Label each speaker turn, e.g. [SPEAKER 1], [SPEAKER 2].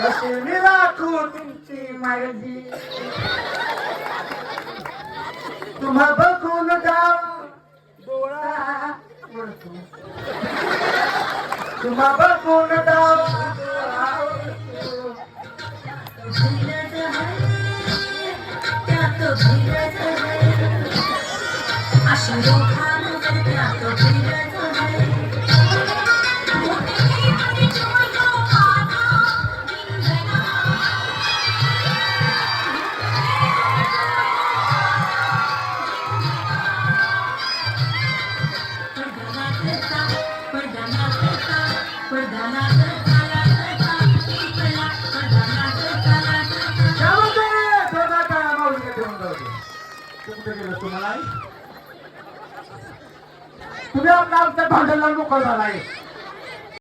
[SPEAKER 1] देवी राखू तुमची मर्जी तुम्हा बघून जाऊ डोळा उडतो तुम्हा बघून जाऊ डोळा उडतो. तुम्ही आपल्या आमच्या भांडणाला मोकळ झाला आहे